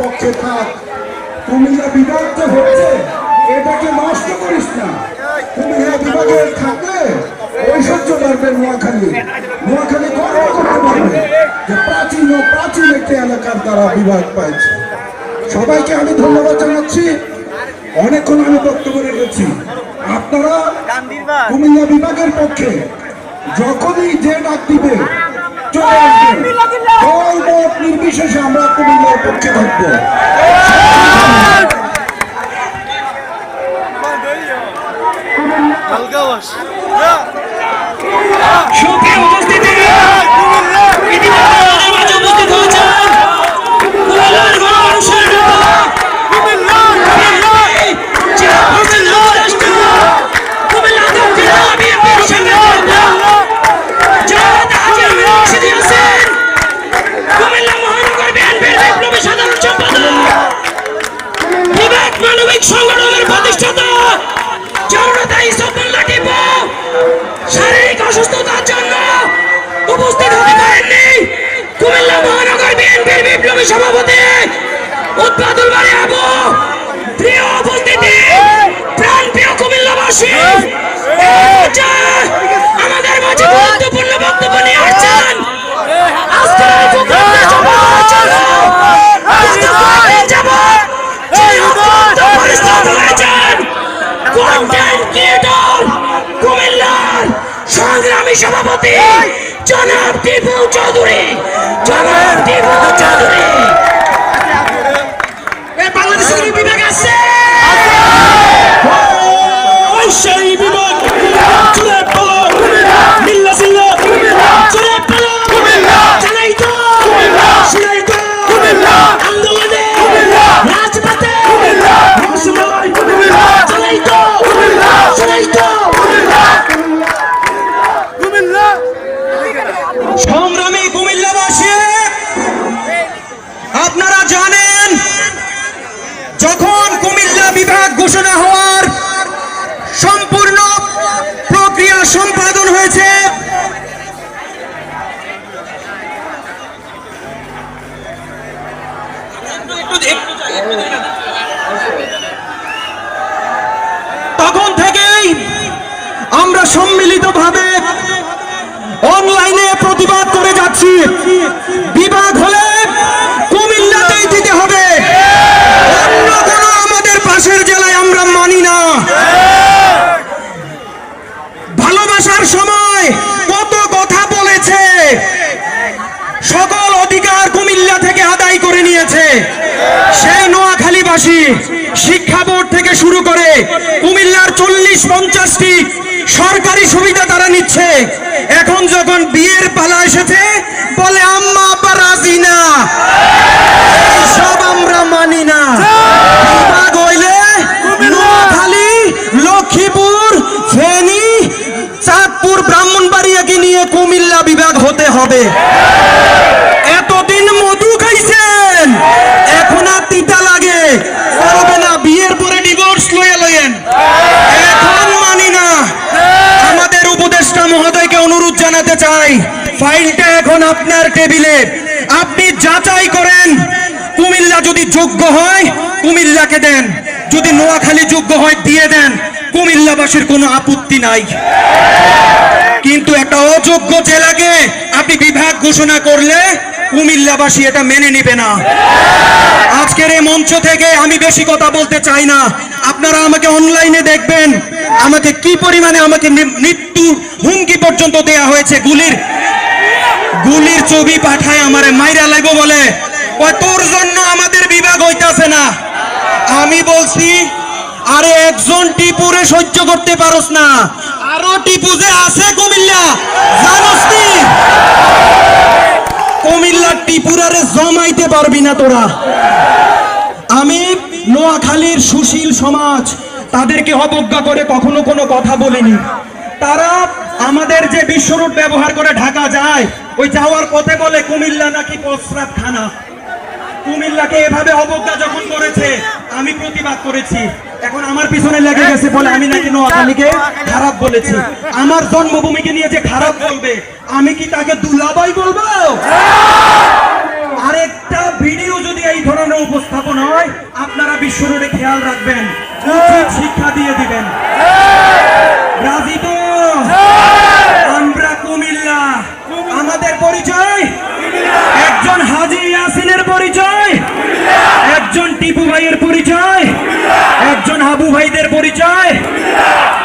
পক্ষে থাক। কুমিল্লা বিভাগ হচ্ছে, এটাকে নষ্ট করিস না। কুমিল্লা বিভাগের থাকলে ঐশ্বর্য বাড়বে নোয়াখালী। নোয়াখালী গর্ব করতে পারবে যে প্রাচীন ও প্রাচীন একটি এলাকার দ্বারা বিভাগ পাইছে। সবাইকে আমি ধন্যবাদ জানাচ্ছি। অনেকক্ষণ আমি বক্তব্য রেখেছি। আপনারা কুমিল্লা বিভাগের পক্ষে যখনই যে ডাক দিবে চলে আসবেন দল মত নির্বিশেষে আমরা কুমিল্লার পক্ষে থাকব। সুপ্রিয় পারেননি কুমিল্লা মহানগর বিএনপির বিপ্লবী সভাপতি উৎপাদুল বাড়ি আবু। প্রিয় উপস্থিতি প্রাণ প্রিয় কুমিল্লাবাসী আমাদের মাঝে গুরুত্বপূর্ণ বক্তব্য নিয়ে আসছেন। সংগ্রামী সভাপতি জনাব টিপু চৌধুরী। জনাব টিপু চৌধুরী। তখন থেকেই আমরা সম্মিলিতভাবে অনলাইনে প্রতিবাদ করে যাচ্ছি। বিভাগ হলে কুমিল্লাতেই দিতে হবে। কোনো আমাদের পাশের জেলায় আমরা মানি না। ভালোবাসার সময় কত কথা বলেছে। সকল অধিকার কুমিল্লা থেকে আদায় করে নিয়েছে। সেই নোয়াখালীবাসী শিক্ষা বোর্ড থেকে শুরু করে কুমিল্লার চল্লিশ পঞ্চাশটি সরকারি সুবিধা তারা নিচ্ছে। এখন যখন বিয়ের পালা এসেছে, বলে, আম্মা আব্বা রাজি না। সব আমরা মানি না। নোয়াখালী, লক্ষ্মীপুর চাঁদপুর, ব্রাহ্মণবাড়িয়াকে নিয়ে কুমিল্লা হতে হবে। জানাতে চাই। ফাইলটা এখন আপনার টেবিলে। আপনি যাচাই করেন। কুমিল্লা যদি যোগ্য হয়, কুমিল্লাকে দেন। যদি নোয়াখালী যোগ্য হয়, দিয়ে দেন। কুমিল্লাবাসীর কোনো আপত্তি নাই। কিন্তু একটা অযোগ্য জেলাকে আপনি বিভাগ ঘোষণা করলে কুমিল্লাবাসী এটা মেনে নিবে না। আজকের এই মঞ্চ থেকে আমি বেশি কথা বলতে চাই না। আপনারা আমাকে অনলাইনে দেখবেন। আমাকে কি পরিমাণে আমাকে মৃত্যু হুমকি পর্যন্ত দেয়া হয়েছে গুলির। গুলির ছবি পাঠায় আমারে মাইরা লাগবো বলে। তোর জন্য আমাদের বিভাগ হইতাছে না। আমি বলছি, আরে একজন টিপুরে সহ্য করতে পারোস না। আরও টিপু যে আছে কুমিল্লা, জানোস কুমিল্লার টিপুরারে জমাইতে পারবি না তোরা। আমি নোয়াখালীর সুশীল সমাজ, তাদেরকে অবজ্ঞা করে কখনো কোনো কথা বলিনি। তারা আমাদের যে বিশ্ব রুট ব্যবহার করে ঢাকা যায়, ওই যাওয়ার পথে বলে কুমিল্লা নাকি প্রস্রাব খানা কুমিল্লাকে এভাবে অবজ্ঞা যখন করেছে, আমি প্রতিবাদ করেছি। এখন আমার পিছনে লেগে গেছে বলে আমি নাকি নোয়াখালীকে খারাপ বলেছি। আমার জন্মভূমিকে নিয়ে যে খারাপ বলবে, আমি কি তাকে দুলাবাই বলব? আপনারা বিশ্ব খেয়াল রাখবেন। উচিত শিক্ষা দিয়ে দিবেন। রাজি তো? আমরা কুমিল্লা। আমাদের পরিচয়? একজন হাজি ইয়াসিনের পরিচয়? একজন টিপু ভাইয়ের পরিচয়? একজন হাবু ভাইদের পরিচয়?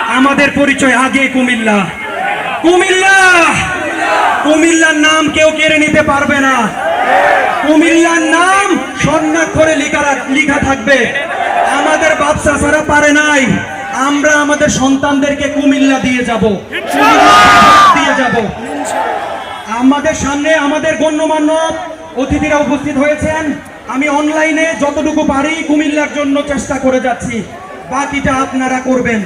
আমাদের পরিচয় আগে কুমিল্লা। কুমিল্লা! কুমিল্লার নাম কেউ কেড়ে নিতে পারবে না। কুমিল্লার নাম স্বর্ণাক্ষরে লেখা লেখা থাকবে। আমাদের বাচ্চা ছাড়া পারে নাই। আমরা আমাদের সন্তানদেরকে কুমিল্লা দিয়ে যাব। দিয়ে যাব। আমাদের সামনে আমাদের গণ্যমান্য অতিথিরা উপস্থিত হয়েছেন। আমি অনলাইনে যতটুকু পারি কুমিল্লার জন্য চেষ্টা করে যাচ্ছি। বাকিটা আপনারা করবেন।